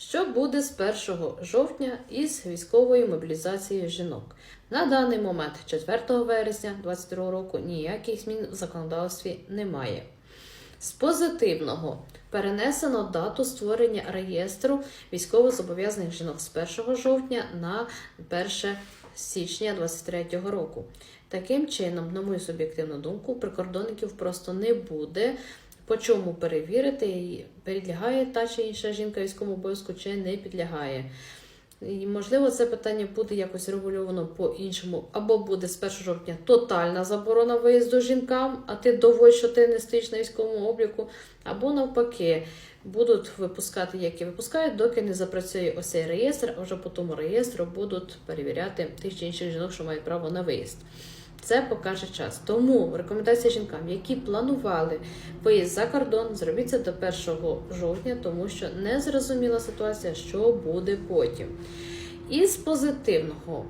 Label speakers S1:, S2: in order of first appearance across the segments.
S1: Що буде з 1 жовтня із військовою мобілізацією жінок? На даний момент, 4 вересня 2022 року, ніяких змін в законодавстві немає. З позитивного перенесено дату створення реєстру військовозобов'язаних жінок з 1 жовтня на 1 січня 2023 року. Таким чином, на мою суб'єктивну думку, прикордонників просто не буде. По чому перевірити, підлягає та чи інша жінка військовому обов'язку чи не підлягає. І, можливо, це питання буде якось регульовано по-іншому, або буде з 1 жовтня тотальна заборона виїзду жінкам, а ти доводиш, що ти не стоїш на військовому обліку, або навпаки, будуть випускати, як і випускають, доки не запрацює ось цей реєстр, а вже по тому реєстру будуть перевіряти тих чи інших жінок, що мають право на виїзд. Це покаже час. Тому рекомендація жінкам, які планували виїзд за кордон, зробіть це до 1 жовтня, тому що не зрозуміла ситуація, що буде потім. Із позитивного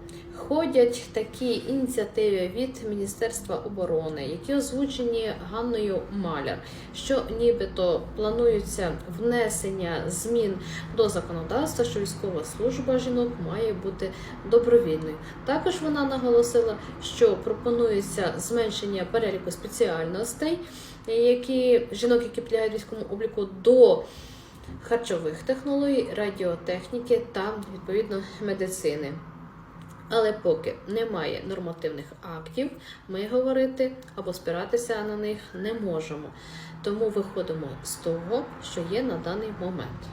S1: ходять такі ініціативи від Міністерства оборони, які озвучені Ганною Маляр, що нібито планується внесення змін до законодавства, що військова служба жінок має бути добровільною. Також вона наголосила, що пропонується зменшення переліку спеціальностей, які жінок, які підлягають військовому обліку до харчових технологій, радіотехніки та відповідно медицини. Але поки немає нормативних актів, ми говорити або спиратися на них не можемо. Тому виходимо з того, що є на даний момент.